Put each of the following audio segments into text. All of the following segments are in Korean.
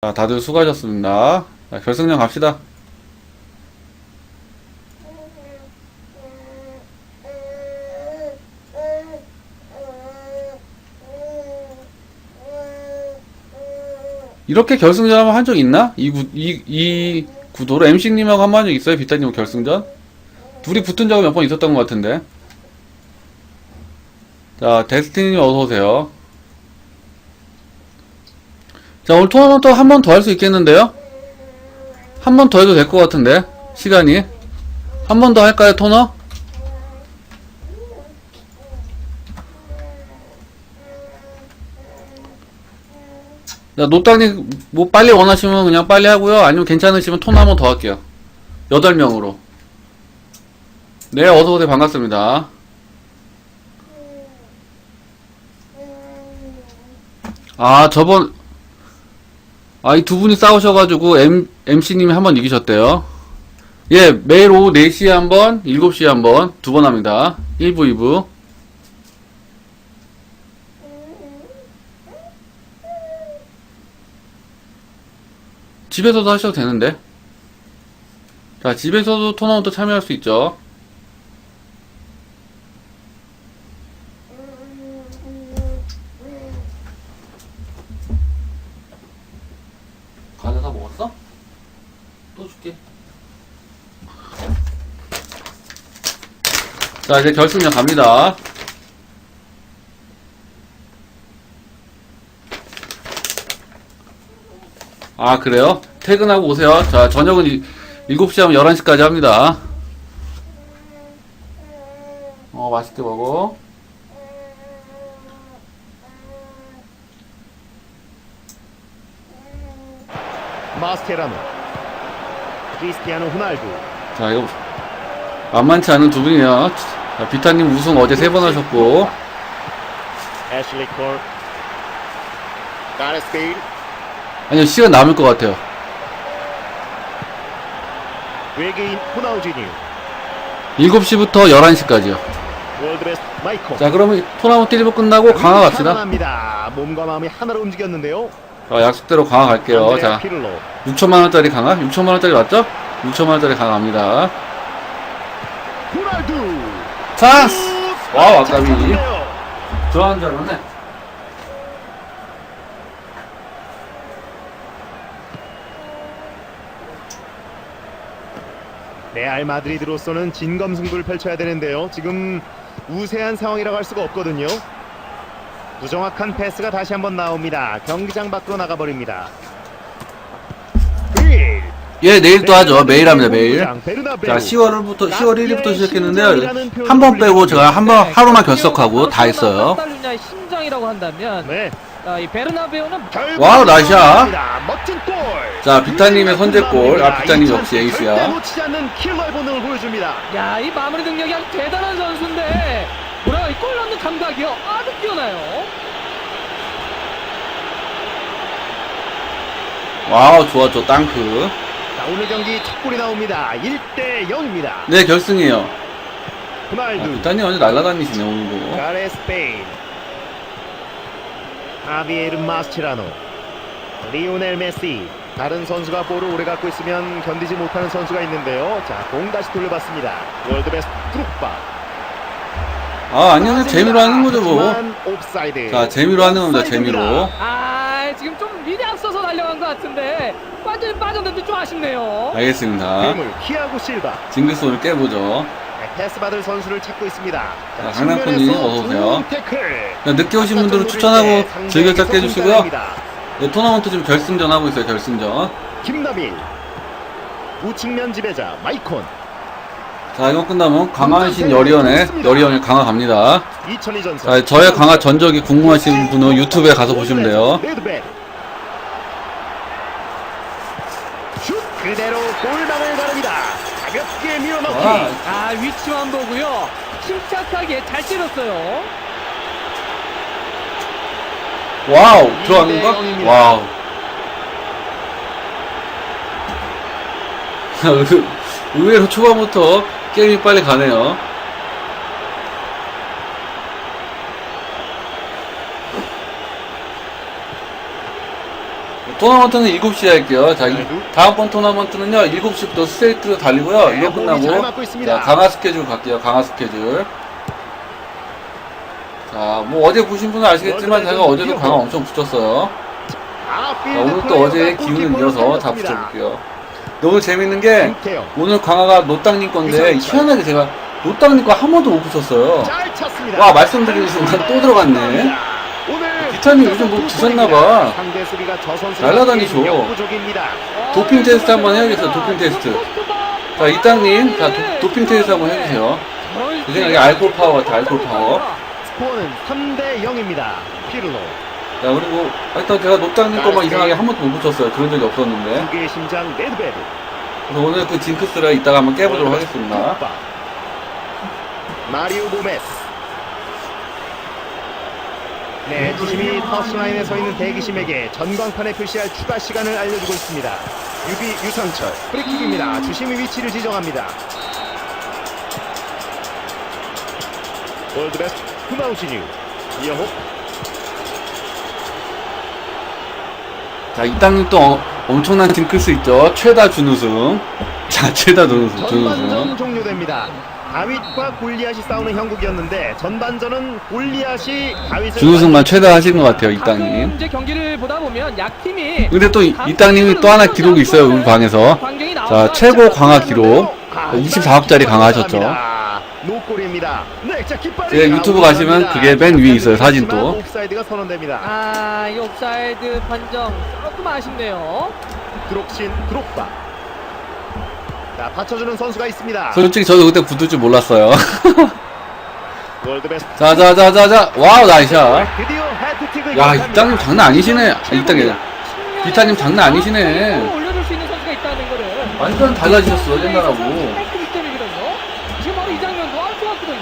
자, 다들 수고하셨습니다. 자, 결승전 갑시다. 이렇게 결승전 한번 한 적 있나? 이, 구, 이, 이 구도로 MC님하고 한 번 한 적 있어요? 비타님 결승전? 둘이 붙은 적은 몇 번 있었던 것 같은데. 자, 데스티니님 어서오세요. 자, 오늘 토너먼트 한 번 더 할 수 있겠는데요? 한 번 더 해도 될 것 같은데, 시간이. 한 번 더 할까요, 토너? 자, 노땅님, 뭐, 빨리 원하시면 그냥 빨리 하고요. 아니면 괜찮으시면 토너 한 번 더 할게요. 8명으로. 네, 어서오세요. 반갑습니다. 아, 저번, 아, 이 두 분이 싸우셔가지고, M, MC님이 한 번 이기셨대요. 예, 매일 오후 4시에 한 번, 7시에 한 번, 두 번 합니다. 1부, 2부. 집에서도 하셔도 되는데. 자, 집에서도 토너먼트 참여할 수 있죠. 과자 다 먹었어? 또 줄게. 자, 이제 결승전 갑니다. 아, 그래요? 퇴근하고 오세요. 자, 저녁은 이- 7시 하면 11시까지 합니다. 어, 맛있게 먹어. 마스테라노 크리스티아노 호날두 자, 이거 만만치 않은 두 분이에요. 자, 비타님 우승 어제 세 번 하셨고, 애슐리 콜 가레스 베일 아니요, 시간 남을 것 같아요. 외계인 호나우지뉴 7시부터 11시까지요. 월드베스트 마이코 자, 그러면 토너먼트 1부 끝나고 강화 갑시다. 몸과 마음이 하나로 움직였는데요 자, 약속대로 강화 갈게요. 자, 피를로 6천만 원짜리 강화? 6천만 원짜리 맞죠? 6천만 원짜리 강화 갑니다. 호날두 찬스! 와우, 아까비. 좋아하는 줄 알았네. 레알 마드리드로서는 진검승부를 펼쳐야 되는데요 지금 우세한 상황이라고 할 수가 없거든요 부정확한 패스가 다시 한번 나옵니다 경기장 밖으로 나가버립니다 그릴 예, 내일 또 하죠. 매일 합니다, 매일. 자, 10월부터, 10월 1일부터 시작했는데요. 한번 빼고 제가 한 번, 하루만 결석하고 다 했어요. 카탈루냐의 심장이라고 한다면 네. 이 결국 와우. 멋진 골. 자, 비타님의 선제골. 아, 비타님 역시 에이스야. 놓치지 않는 킬러의 본능을 보여줍니다. 야, 이 마무리 능력이 아주 대단한 선수인데 뭐라 이골 넣는 감각이요. 아주 뛰어나요. 와우, 좋았죠. 땅크. 자, 오늘 경기 첫 골이 나옵니다. 1대 0입니다. 네, 결승이에요. 아, 호날두, 비타님 완전 날라다니시네, 오늘도. 가레스 베일, 하비에르 마스체라노, 리오넬 메시. 다른 선수가 볼을 오래 갖고 있으면 견디지 못하는 선수가 있는데요. 자, 공 다시 돌려봤습니다. 월드베스트 트루파. 아, 아니요. 재미로 하는 거죠, 뭐. 자, 재미로 하는 겁니다, 재미로. 아, 지금 좀 미리 앞서서 달려간 것 같은데 완전히 빠졌는데 좀 아쉽네요. 알겠습니다. 괴물 키아고 실바. 징크스 오늘 깨보죠. 네, 패스 받을 선수를 찾고 있습니다. 자, 강남군님 어서 오세요. 태클. 자, 늦게 오신 분들은 추천하고 즐겨찾기 해주시고요. 네, 토너먼트 지금 결승전 하고 있어요, 결승전. 김나빌. 우측면 지배자 마이콘. 자, 이거 끝나면 강화신 여리언의, 여리언의 강화 갑니다. 2002 전선. 자, 저의 강화 전적이 궁금하신 분은 유튜브에 가서 보시면 돼요. 그대로 골망을 가릅니다. 가볍게 밀어넣기. 와, 아, 위치만 보고요. 침착하게 잘 때렸어요. 와우? 이대영입니다. 와우. 의- 의외로 초반부터 게임이 빨리 가네요. 토너먼트는 7시에 할게요. 자, 이- 네, 누- 다음번 토너먼트는요, 7시부터 스트레이트로 달리고요. 네, 이거 끝나고. 자, 강화 스케줄 갈게요. 강화 스케줄. 자, 뭐 어제 보신 분은 아시겠지만 제가 어제도 강화 엄청 붙였어요. 아, 자, 오늘 또 플레이어가 어제 기운을 이어서 다. 붙여볼게요. 오늘 재밌는 게, 오늘 강화가 노땅님 건데. 희한하게 제가 노땅님 거 한 번도 못 붙였어요. 와, 말씀드리는 순간 또 들어갔네. 기타님 요즘 뭐 드셨나봐. 날라다니죠. 도핑 테스트 한번 해야겠어요, 도핑 테스트. 자, 이땅님, 자, 도, 도핑 테스트 한번 해주세요. 제 생각에 알코올 파워 같아, 알코올 파워. 스코어는 3대 0입니다. 피르로 자, 그리고, 일단 제가 노땅님 거만 이상하게 한 번도 못 붙였어요. 그런 적이 없었는데. 두 개의 심장 레드베드. 그래서 오늘 그 징크스를 이따가 한번 깨보도록 하겠습니다. 바 마리오 고메스. 네, 주심이 터치라인에 서 있는 대기심에게 전광판에 표시할 추가 시간을 알려주고 있습니다. 유비 유상철 프리킥입니다. 주심이 위치를 지정합니다. 월드베스트 후나우지뉴 이영호 자, 이땅님 또 어- 엄청난 징크스 있죠. 최다 준우승. 자, 최다 준우승. 전반전 준우승. 종료됩니다. 다윗과 골리앗이 싸우는 형국이었는데 전반전은 골리앗이 다윗을 준우승만 최다 하신 것 같아요, 가끔 이땅님. 이제 경기를 보다 보면 약 팀이 근데 또 이- 이땅님이 또 하나 기록이 있어요, 우리 방에서. 자, 최고 강화 기록. 아, 24억짜리 강화하셨죠. 네, 자, 깃발이 제 유튜브 가시면 그게 맨 위에 있어요, 사진 또. 옵사이드가 선언됩니다. 아, 이 옵사이드 판정 조금 아쉽네요. 드록신 드록바. 자, 받쳐주는 선수가 있습니다. 솔직히 저도 그때 붙을 줄 몰랐어요. 월드베스트. 자, 자, 자, 자, 자. 와우, 나이샷. 드디어 해트틱을 야, 기록합니다. 이땅님 장난 아니시네. 아, 이땅이 기타님 장난 아니시네. 올려줄 수 있는 선수가 있다는 거를 완전 달라지셨어, 옛날하고. 그 때문이거든요. 지금 바로 이 장면도 아주 좋았거든요.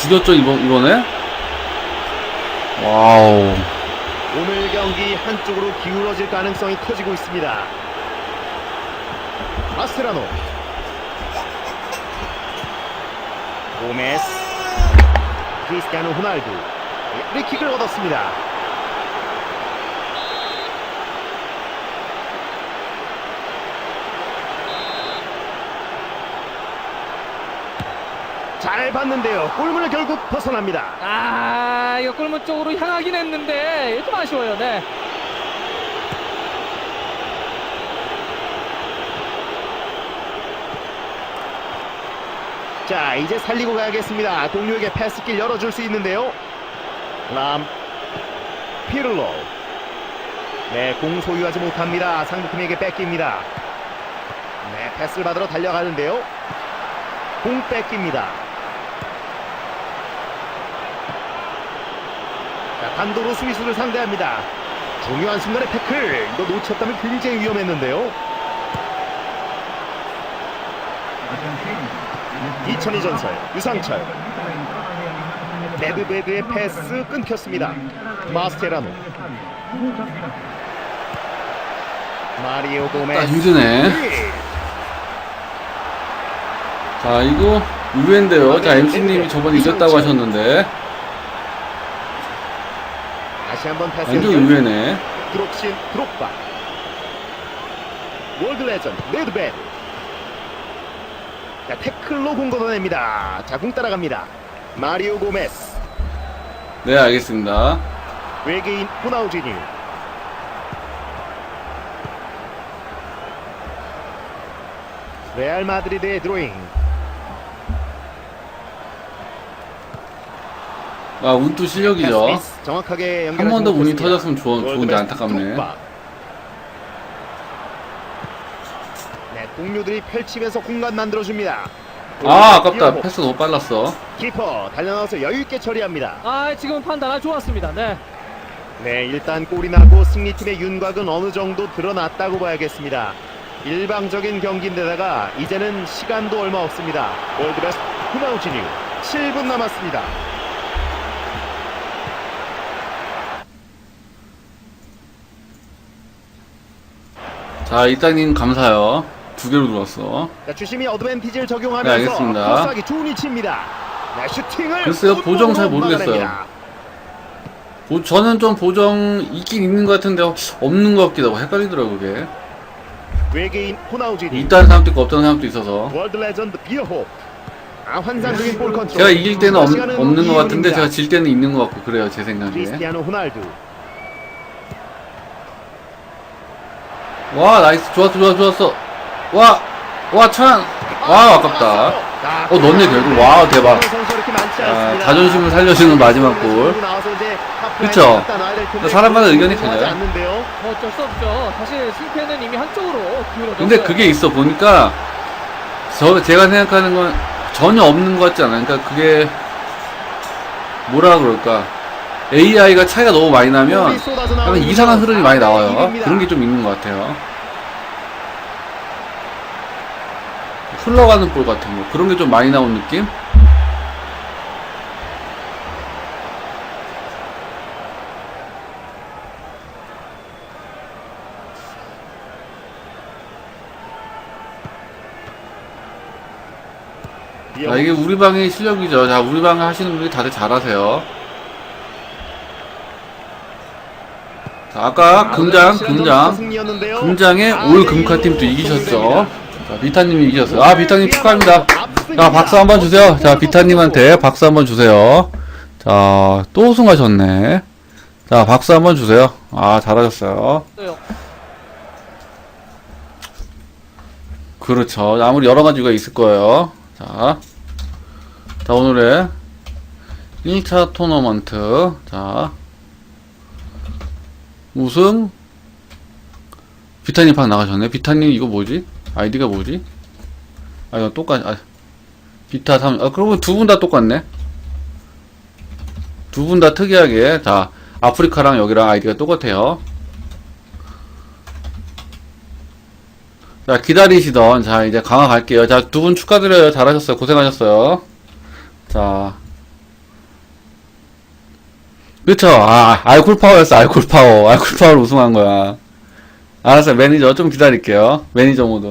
죽였죠, 이번, 이번에? 와우. 오늘 경기 한쪽으로 기울어질 가능성이 커지고 있습니다. 마스테라노. 고메스. 크리스티아노 호날두. 프리킥을 얻었습니다. 잘 봤는데요. 골문을 결국 벗어납니다. 아, 이거 골문 쪽으로 향하긴 했는데 좀 아쉬워요. 네. 자 이제 살리고 가야겠습니다 동료에게 패스길 열어줄 수 있는데요 람 피를로 네 공 소유하지 못합니다 상대팀에게 뺏깁니다 네 패스를 받으러 달려가는데요 공 뺏깁니다 자 단도로 수비수를 상대합니다. 중요한 순간에 태클. 이거 놓쳤다면 굉장히 위험했는데요. 2002 전설 유상철. 레드베드의 패스 끊겼습니다. 마스테라노. 마리오 아, 고메스. 힘드네. 자, 이거 의외인데요. 자, MC님이 저번에 이겼다고 하셨는데. 다시 한번 패스 완전 연결. 의외네. 드록신 드록바. 월드 레전드 레드베드 자 태클로 공 걷어냅니다. 자공 따라갑니다. 마리오 고메스. 네, 알겠습니다. 외계인 호나우지뉴 레알 마드리드의 드로잉 아, 운도 실력이죠. 패스미스 정확하게 한 번 더 운이. 터졌으면 좋, 좋은데 안타깝네. 네, 동료들이 펼치면서 공간 만들어 줍니다. 아, 아깝다. 패스 너무 빨랐어. 키퍼 달려나와서 여유 있게 처리합니다. 아, 지금 판단 아주 좋았습니다. 네. 네, 일단 골이 나고 승리팀의 윤곽은 어느 정도 드러났다고 봐야겠습니다. 일방적인 경기인데다가 이제는 시간도 얼마 없습니다. 월드베스트 후나우지뉴 7분 남았습니다. 자, 이땅님 감사요. 두 개로 들어왔어. 자, 주심이 어드밴티지를 네, 적용하면서 알겠습니다. 코스하기 좋은 위치입니다. 네, 슈팅을 글쎄요, 보정 잘 모르겠어요. 보- 저는 좀 보정 있긴 있는 것 같은데 없는 것 같기도 하고 헷갈리더라고요 그게 외계인 호나우지니 있다는 사람도 있고 없다는 사람도 있어서 월드 레전드 비어호 아, 환상적인 볼 컨트롤 제가 이길 때는 없, 시간은 없는 것 같은데. 제가 질 때는 있는 것 같고 그래요 제 생각에 크리스티아노 호날두 와 나이스 좋았어 좋았어 좋았어 와와찬와 아깝다 아, 어, 넣네, 결국. 와우, 대박. 아. 자존심을 살려주는 마지막 골 그쵸? 사람마다 의견이 달라요. 어쩔 수 없죠. 사실 승패는 이미 한쪽으로. 근데 그게 있어 보니까 저 제가 생각하는 건 전혀 없는 것 같지 않아요 그러니까 그게 뭐라 그럴까 AI가 차이가 너무 많이 나면 약간 이상한 흐름이 많이 나와요. 그런 게 좀 있는 것 같아요 흘러가는 볼 같은 거 그런 게 좀 많이 나온 느낌? 자, 이게 우리 방의 실력이죠. 자, 우리 방 하시는 분들이 다들 잘하세요. 자, 아까 금장, 금장, 승리였는데요. 금장에 아, 올 네, 금카팀도 이기셨죠. 성공됩니다. 자, 비타님이 이기셨어요. 아, 비타님 축하합니다. 자, 박수 한번 주세요. 자, 비타님한테 박수 한번 주세요. 자, 또 우승하셨네. 자, 박수 한번 주세요. 아, 잘하셨어요. 그렇죠. 아무리 여러 가지가 있을 거예요. 자, 자 오늘의 1차 토너먼트. 자, 우승. 비타님 방 나가셨네. 비타님 이거 뭐지? 아이디가 뭐지? 아, 이거 똑같, 아, 비타 3. 아, 그러면 두 분 다 똑같네. 두 분 다 특이하게. 자, 아프리카랑 여기랑 아이디가 똑같아요. 자, 기다리시던, 자, 이제 강화 갈게요. 자, 두 분 축하드려요. 잘하셨어요. 고생하셨어요. 자. 그쵸. 아, 알콜 파워였어. 알콜 파워. 알콜 파워로 우승한 거야. 알았어요. 매니저 좀 기다릴게요. 매니저 모드.